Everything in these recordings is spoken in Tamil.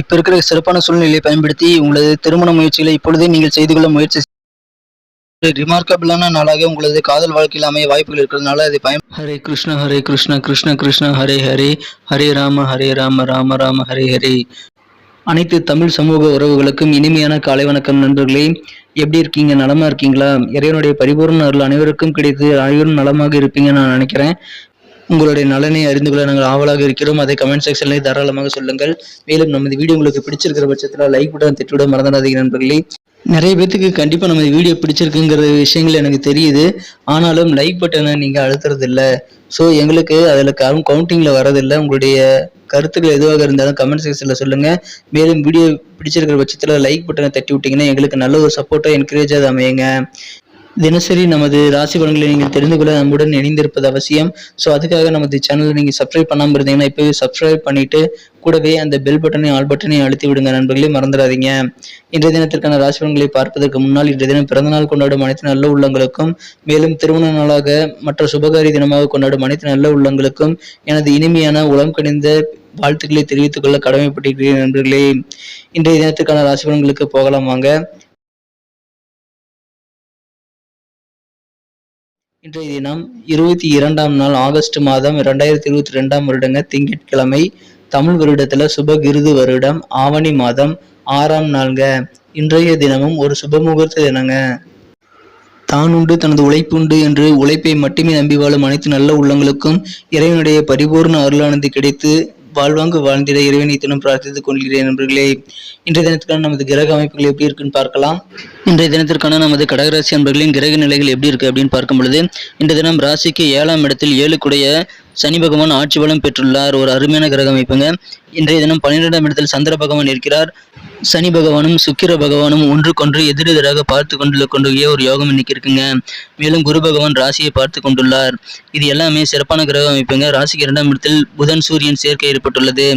இப்போ இருக்கிற சிறப்பான சூழ்நிலையை பயன்படுத்தி உங்களது திருமண முயற்சிகளை இப்பொழுதே நீங்கள் செய்து கொள்ள முயற்சி ரிமார்க்கபிளான நாளாக உங்களது காதல் வாழ்க்கையில் அமைய வாய்ப்புகள் இருக்கிறதுனால அதை பயன் ஹரே கிருஷ்ண ஹரே கிருஷ்ண கிருஷ்ண கிருஷ்ண ஹரே ஹரே. ஹரே ராம ஹரே ராம ராம ராம ஹரே ஹரே. அனைத்து தமிழ் சமூக உறவுகளுக்கும் இனிமையான காலை வணக்கம் நண்பர்களே. எப்படி இருக்கீங்க? நலமா இருக்கீங்களா? இறைவனுடைய பரிபூர்ண அருள் அனைவருக்கும் கிடைத்து அனைவரும் நலமாக இருப்பீங்கன்னு நான் நினைக்கிறேன். உங்களுடைய நலனை அறிந்து கொள்ள நாங்கள் ஆவலாக இருக்கிறோம். அதை கமெண்ட் செக்ஷனில் தாராளமாக சொல்லுங்கள். மேலும் நமது வீடியோ உங்களுக்கு பிடிச்சிருக்கிற பட்சத்தில் லைக் பட்டன் திட்டுவிட மறந்துடாதீங்க நண்பர்களே. நிறைய பேத்துக்கு கண்டிப்பாக நமது வீடியோ பிடிச்சிருக்குங்கிற விஷயங்கள் எனக்கு தெரியுது. ஆனாலும் லைக் பட்டனை நீங்கள் அழுத்துறதில்ல. ஸோ எங்களுக்கு அதில் கவுண்டிங்கில் வரதில்லை உங்களுடைய கருத்துக்கள் எதுவாக இருந்தாலும் கமெண்ட் செக்ஷனில் சொல்லுங்கள் மேலும் வீடியோ பிடிச்சிருக்கிற பட்சத்தில் லைக் பட்டனை தட்டி விட்டிங்கன்னா எங்களுக்கு நல்ல ஒரு சப்போர்ட்டாக என்கரேஜாக அமையுங்க. தினசரி நமது ராசி பலன்களை நீங்கள் தெரிந்து கொள்ள நம்முடன் இணைந்திருப்பது அவசியம். ஸோ அதுக்காக நமது சேனலை நீங்கள் சப்ஸ்கிரைப் பண்ணாமல் இருந்தீங்கன்னா இப்போவே சப்ஸ்கிரைப் பண்ணிட்டு கூடவே அந்த பெல் பட்டனை ஆல் பட்டனை அழுத்தி விடுங்க நண்பர்களே மறந்துடாதீங்க. இன்றைய தினத்திற்கான ராசி பலன்களை பார்ப்பதற்கு முன்னால் இன்றைய தினம் பிறந்தநாள் கொண்டாடும் அனைத்து நல்ல உள்ளங்களுக்கும் மேலும் திருமண நாளாக மற்ற சுபகாரி தினமாக கொண்டாடும் அனைத்து நல்ல உள்ளங்களுக்கும் எனது இனிமையான உளம் கணிந்த வாழ்த்துக்களை தெரிவித்துக் கொள்ள கடமைப்பட்டிருக்கிறேன் நண்பர்களே. இன்றைய தினத்திற்கான ராசி பலன்களுக்கு போகலாம் வாங்க. இன்றைய தினம் இருபத்தி இரண்டாம் நாள் ஆகஸ்ட் மாதம் இரண்டாயிரத்தி இருபத்தி ரெண்டாம் வருடங்க திங்கட்கிழமை தமிழ் வருடத்துல சுபகிருது வருடம் ஆவணி மாதம் ஆறாம் நாள்ங்க. இன்றைய தினமும் ஒரு சுபமுகூர்த்த தினங்க. தான் உண்டு தனது உழைப்புண்டு என்று உழைப்பை மட்டுமே நம்பி வாழும் அனைத்து நல்ல உள்ளங்களுக்கும் இறைவனுடைய பரிபூர்ண அருளானது கிடைத்து வாழ்வாங்கு வாழ்ந்திட இறைவனை தினம் பிரார்த்தித்துக் கொள்கிறேன் நண்பர்களே. இன்றைய தினத்துக்கான நமது கிரக அமைப்புகள் எப்படி இருக்குன்னு பார்க்கலாம். இன்றைய தினத்திற்கான நமது கடகராசி அன்பர்களின் கிரக நிலைகள் எப்படி இருக்கு அப்படின்னு பார்க்கும் பொழுது இந்த தினம் ராசிக்கு ஏழாம் இடத்தில் ஏழுக்குடைய சனி பகவான் ஆட்சி பலம் பெற்றுள்ளார். ஒரு அருமையான கிரக அமைப்புங்க. இன்றைய தினம் பன்னிரெண்டாம் இடத்தில் சந்திர பகவான் இருக்கிறார். சனி பகவானும் சுக்கிர பகவானும் ஒன்றுக்கொன்று எதிரெதிராக பார்த்து கொண்டு கொண்டு ஒரு யோகம் இன்னைக்கு இருக்குங்க. மேலும் குரு பகவான் ராசியை பார்த்து கொண்டுள்ளார். இது எல்லாமே சிறப்பான கிரக அமைப்புங்க. ராசிக்கு இரண்டாம் இடத்தில் புதன் சூரியன் சேர்க்கை ஏற்பட்டுள்ளது.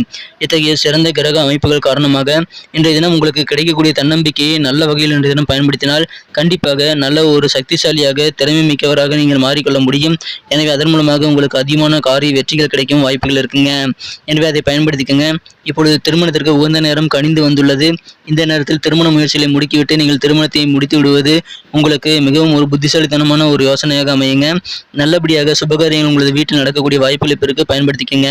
இத்தகைய சிறந்த கிரக அமைப்புகள் காரணமாக இன்றைய தினம் உங்களுக்கு கிடைக்கக்கூடிய தன்னம்பிக்கையை நல்ல வகையில் இன்றைய தினம் பயன்படுத்தினால் கண்டிப்பாக நல்ல ஒரு சக்திசாலியாக திறமை மிக்கவராக நீங்கள் மாறிக்கொள்ள முடியும். எனவே அதன் மூலமாக உங்களுக்கு அதிகமான காரிய வெற்றிகள் கிடைக்கும் வாய்ப்புகள் இருக்குங்க. எனவே அதை பயன்படுத்திக்கங்க. இப்பொழுது திருமணத்திற்கு உகந்த நேரம் கணிந்து வந்துள்ளது. இந்த நேரத்தில் திருமண முயற்சிகளை முடுக்கிவிட்டு நீங்கள் திருமணத்தை முடித்து விடுவது உங்களுக்கு மிகவும் ஒரு புத்திசாலித்தனமான ஒரு யோசனையாக அமையுங்க. நல்லபடியாக சுபகாரியங்கள் உங்களது வீட்டில் நடக்கக்கூடிய வாய்ப்புகளை பெருக்க பயன்படுத்திக்கங்க.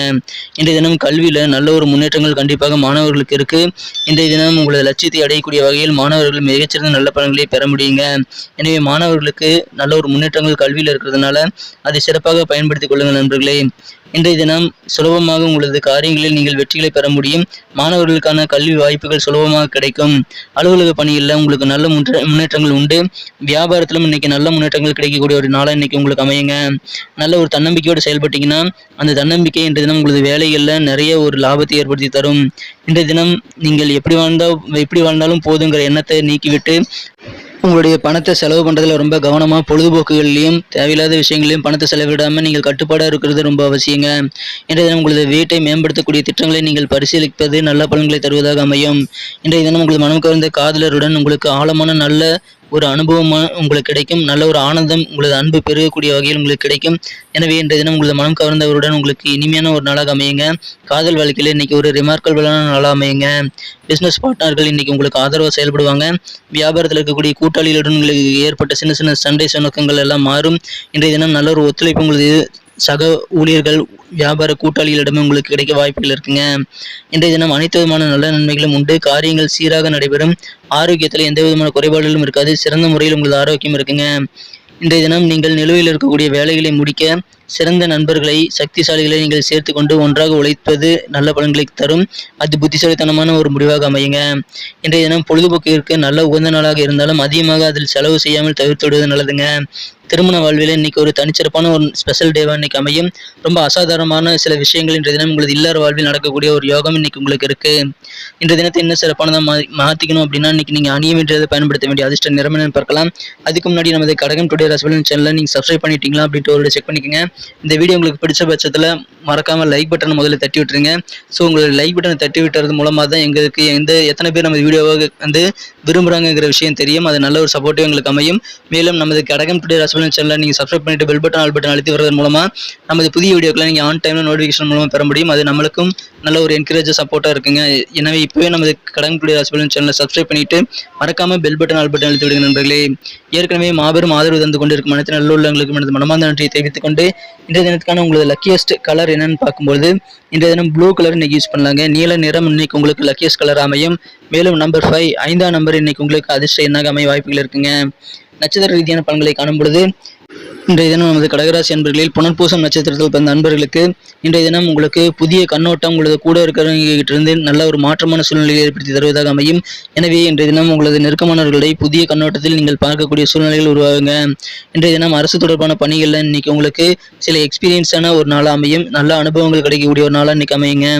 இன்றைய தினம் கல்வியில் நல்ல ஒரு முன்னேற்றங்கள் கண்டிப்பாக மாணவர்களுக்கு இருக்கு. இன்றைய தினம் உங்களது லட்சியத்தை அடையக்கூடிய வகையில் மாணவர்கள் மிகச்சிறந்த நல்ல பலன்களை பெற முடியுங்க. எனவே மாணவர்களுக்கு நல்ல ஒரு முன்னேற்றங்கள் கல்வியில் இருக்கிறதுனால அதை சிறப்பாக பயன்படுத்திக் கொள்ளுங்கள் நண்பர்களே. இன்றைய தினம் சுலபமாக உங்களது காரியங்களில் நீங்கள் வெற்றிகளை பெற முடியும். மாணவர்களுக்கான கல்வி வாய்ப்புகள் சுலபமாக கிடைக்கும். அலுவலக பணியில் உங்களுக்கு நல்ல முன்னேற்றங்கள் உண்டு. வியாபாரத்திலும் இன்னைக்கு நல்ல முன்னேற்றங்கள் கிடைக்கக்கூடிய ஒரு நாளாக இன்னைக்கு உங்களுக்கு அமையுங்க. நல்ல ஒரு தன்னம்பிக்கையோடு செயல்பட்டீங்கன்னா அந்த தன்னம்பிக்கை இன்றைய தினம் உங்களது வேலைகளில் நிறைய ஒரு லாபத்தை ஏற்படுத்தி தரும். இன்றைய தினம் நீங்கள் எப்படி வாழ்ந்தால் எப்படி வாழ்ந்தாலும் போதுங்கிற எண்ணத்தை நீக்கிவிட்டு உங்களுடைய பணத்தை செலவு பண்ணுறதுல ரொம்ப கவனமாக பொழுதுபோக்குகள்லையும் தேவையில்லாத விஷயங்களையும் பணத்தை செலவிடாமல் நீங்கள் கட்டுப்பாடாக இருக்கிறது ரொம்ப அவசியங்க. இன்றைய தினம் உங்களது வீட்டை மேம்படுத்தக்கூடிய திட்டங்களை நீங்கள் பரிசீலிப்பது நல்ல பலன்களை தருவதாக அமையும். இன்றைய தினம் உங்களது மனம் கவர்ந்த காதலருடன் உங்களுக்கு ஆழமான நல்ல ஒரு அனுபவமாக உங்களுக்கு கிடைக்கும். நல்ல ஒரு ஆனந்தம் உங்களது அன்பு பெருகக்கூடிய வகையில் உங்களுக்கு கிடைக்கும். எனவே இன்றைய தினம் உங்களது மனம் கவர்ந்தவருடன் உங்களுக்கு இனிமையான ஒரு நாளாக அமையுங்க. காதல் வாழ்க்கையில் இன்னைக்கு ஒரு ரிமார்க்கபிளான நாளாக அமையுங்க. பிஸ்னஸ் பார்ட்னர்கள் இன்னைக்கு உங்களுக்கு ஆதரவாக செயல்படுவாங்க. வியாபாரத்தில் இருக்கக்கூடிய கூட்டாளிகளுடன் உங்களுக்கு ஏற்பட்ட சின்ன சின்ன சண்டை சுணக்கங்கள் எல்லாம் மாறும். இன்றைய தினம் நல்ல ஒரு ஒத்துழைப்பு உங்களது சக ஊழியர்கள் வியாபார கூட்டாளிகளிடமே உங்களுக்கு கிடைக்க வாய்ப்புகள் இருக்குங்க. இன்றைய தினம் அனைத்து விதமான நல்ல நன்மைகளும் உண்டு. காரியங்கள் சீராக நடைபெறும். ஆரோக்கியத்தில் எந்த விதமான குறைபாடுகளும் இருக்காது. சிறந்த முறையில் உங்களது ஆரோக்கியம் இருக்குங்க. இன்றைய தினம் நீங்கள் நிலுவையில் இருக்கக்கூடிய வேலைகளை முடிக்க சிறந்த நண்பர்களை சக்திசாலிகளை நீங்கள் சேர்த்து கொண்டு ஒன்றாக உழைப்பது நல்ல பலன்களை தரும். அது புத்திசாலித்தனமான ஒரு முடிவாக அமையுங்க. இன்றைய தினம் பொழுதுபோக்கிற்கு நல்ல உகந்த நாளாக இருந்தாலும் அதிகமாக அதில் செலவு செய்யாமல் தவிர்த்து விடுவது நல்லதுங்க. திருமண வாழ்வில் இன்னைக்கு ஒரு தனிச்சிறப்பான ஒரு ஸ்பெஷல் டேவாக இன்னைக்கு அமையும். ரொம்ப அசாதாரணமான சில விஷயங்கள் இன்றைய தினம் உங்களது இல்லாத வாழ்வில் நடக்கக்கூடிய ஒரு யோகம் இன்னைக்கு உங்களுக்கு இருக்கு. இன்றைய தினத்தை இன்னும் சிறப்பானதாக மா மாற்றிக்கணும் அப்படின்னா இன்னைக்கு நீங்கள் அணிய வேண்டியதை பயன்படுத்த வேண்டிய அதிர்ஷ்ட நிறமனு பார்க்கலாம். அதுக்கு முன்னாடி நமது கடகம் டுடே ரசபலன் சேனலை நீங்கள் சப்ஸ்கிரைப் பண்ணிட்டீங்களா அப்படின்ட்டு ஒரு செக் பண்ணிக்கோங்க. இந்த வீடியோ உங்களுக்கு பிடிச்ச பட்சத்தில் மறக்காமல் லைக் பட்டனை முதல்ல தட்டி விட்டுருங்க. ஸோ உங்களுக்கு லைக் பட்டனை தட்டி விட்டுறது மூலமாக தான் எங்களுக்கு எந்த எத்தனை பேர் நம்ம வீடியோவை வந்து விரும்புகிறாங்கிற விஷயம் தெரியும். அது நல்ல ஒரு சப்போர்ட்டிவ் எங்களுக்கு அமையும். மேலும் நமது கடகம் டுடே ரசபலன் சேனலை நீங்கள் சப்ஸ்கிரைப் பண்ணிட்டு பெல் பட்டன் ஆல் பட்டன் அழுத்தி வரதன் மூலமாக நமது புதிய வீடியோக்களை நீங்கள் ஆன் டைமில் நோட்டிஃபிகேஷன் மூலமாக பெற முடியும். அது நம்மளுக்கும் நல்ல ஒரு என்கரேஜ் சப்போர்ட்டாக இருக்குங்க. எனவே இப்போவே நமது கடகம் டுடே ரசபலன் சேனலை சப்ஸ்கிரைப் பண்ணிட்டு மறக்காமல் பெல் பட்டன் ஆல் பட்டன் அழுத்தி விடுங்க நண்பர்களே. ஏற்கனவே மாபெரும் ஆதரவு தந்து கொண்டிருக்கும் அனைத்து நல்ல உள்ளவங்களுக்கு எனது மனமார்ந்த நன்றியை தெரிவித்துக் கொண்டு இன்றைய தினத்துக்கான உங்களது லக்கியஸ்ட் கலர் என்னன்னு பார்க்கும்போது இன்றைய தினம் ப்ளூ கலர் இன்னைக்கு யூஸ் பண்ணலாங்க. நீல நிறம் இன்னைக்கு உங்களுக்கு லக்கியஸ்ட் கலர் அமையும். மேலும் நம்பர் ஃபைவ் ஐந்தாம் நம்பர் இன்னைக்கு உங்களுக்கு அதிர்ஷ்ட எண்ணாக அமைய வாய்ப்புகள் இருக்குங்க. நட்சத்திர ரீதியான பலன்களை காணும் பொழுது இன்றைய தினம் நமது கடகராசி அன்பர்களில் புனர்பூசம் நட்சத்திரத்தில் பிறந்த அன்பர்களுக்கு இன்றைய தினம் உங்களுக்கு புதிய கண்ணோட்டம் உங்களது கூட இருக்கிறவங்க இருந்து நல்ல ஒரு மாற்றமான சூழ்நிலையை ஏற்படுத்தி தருவதாக அமையும். எனவே இன்றைய தினம் உங்களது நெருக்கமானவர்களை புதிய கண்ணோட்டத்தில் நீங்கள் பார்க்கக்கூடிய சூழ்நிலைகள் உருவாகுங்க. இன்றைய தினம் அரசு தொடர்பான பணிகளில் இன்னைக்கு உங்களுக்கு சில எக்ஸ்பீரியன்ஸான ஒரு நாளாக அமையும். நல்ல அனுபவங்கள் கிடைக்கக்கூடிய ஒரு நாளாக இன்னைக்கு அமையுங்க.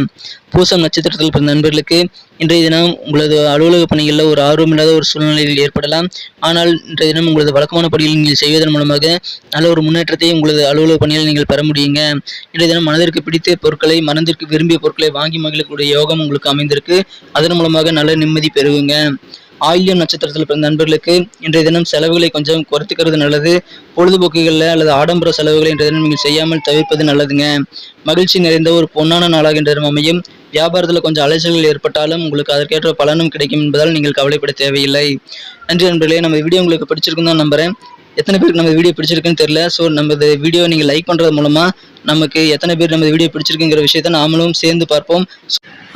பூசம் நட்சத்திரத்தில் பிறந்த நண்பர்களுக்கு இன்றைய தினம் உங்களது அலுவலக பணிகளில் ஒரு ஆர்வமில்லாத ஒரு சூழ்நிலையில் ஏற்படலாம். ஆனால் இன்றைய தினம் உங்களது வழக்கமான பணிகளை நீங்கள் செய்வதன் மூலமாக நல்ல ஒரு முன்னேற்றத்தை உங்களது அலுவலக பணியில் நீங்கள் பெற முடியுங்க. இன்றைய தினம் மனதிற்கு பிடித்த பொருட்களை மனதிற்கு விரும்பிய பொருட்களை வாங்கி மகிழக்கூடிய யோகம் உங்களுக்கு அமைந்திருக்கு. அதன் மூலமாக நல்ல நிம்மதி பெறுவீங்க. ஆயில்யம் நட்சத்திரத்தில் பிறந்த நண்பர்களுக்கு இன்றைய தினம் செலவுகளை கொஞ்சம் குறைத்துக்கிறது நல்லது. பொழுதுபோக்குகளில் அல்லது ஆடம்பர செலவுகளை இன்றைய தினம் நீங்கள் செய்யாமல் தவிர்ப்பது நல்லதுங்க. மகிழ்ச்சி நிறைந்த ஒரு பொன்னான நாளாக இன்றைய தினம் அமையும். வியாபாரத்தில் கொஞ்சம் அலைச்சல்கள் ஏற்பட்டாலும் உங்களுக்கு அதற்கேற்ற பலனும் கிடைக்கும் என்பதால் நீங்கள் கவலைப்பட தேவையில்லை. நன்றி நண்பர்களே நம்ம வீடியோ உங்களுக்கு பிடிச்சிருக்குன்னு தான் நம்புறேன். எத்தனை பேருக்கு நம்ம வீடியோ பிடிச்சிருக்குன்னு தெரியல. ஸோ நம்ம வீடியோ நீங்கள் லைக் பண்ணுறது மூலமாக நமக்கு எத்தனை பேர் நம்ம வீடியோ பிடிச்சிருக்குங்கிற விஷயத்த நாமளும் சேர்ந்து பார்ப்போம்.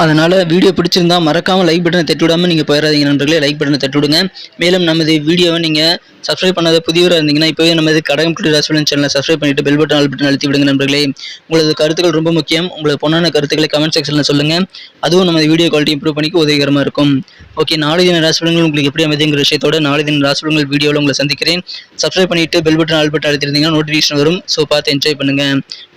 அதனால் வீடியோ பிடிச்சிருந்தா மறக்காமல் லைக் பட்டனை தட்டி விடாமல் நீங்கள் போயிடாதீங்க நண்பர்களே லைக் பட்டனை தட்டி விடுங்க மேலும் நமது வீடியோவை நீங்கள் சப்ஸ்கிரைப் பண்ணாத புதியவராக இருந்தீங்கன்னா இப்போவே நமது கடகம் குட்டி ராசிபலன் சேனலை சப்ஸ்கிரைப் பண்ணிட்டு பெல் பட்டன் ஆல் பட்டன் அழுத்தி விடுங்க நண்பர்களே. உங்களது கருத்துக்கள் ரொம்ப முக்கியம். உங்களது பொண்ணான கருத்துக்களை கமெண்ட் செக்ஷனில் சொல்லுங்கள் அதுவும் நமது வீடியோ குவாலிட்டி இம்ப்ரூவ் பண்ணிக்க உதவிகரமாக இருக்கும். ஓகே நாளை தின ராசிபலன்கள் உங்களுக்கு எப்படி அமைதிங்கிற விஷயத்தோட நாளை தின ராசிபலன்கள் வீடியோவில் உங்களை சந்திக்கிறேன். சப்ஸ்கிரைப் பண்ணிட்டு பெல் பட்டன் ஆல் பட்டன் அழுத்திருந்தீங்கன்னா நோட்டிஃபிகேஷன் வரும். ஸோ பார்த்து என்ஜாய் பண்ணுங்கள்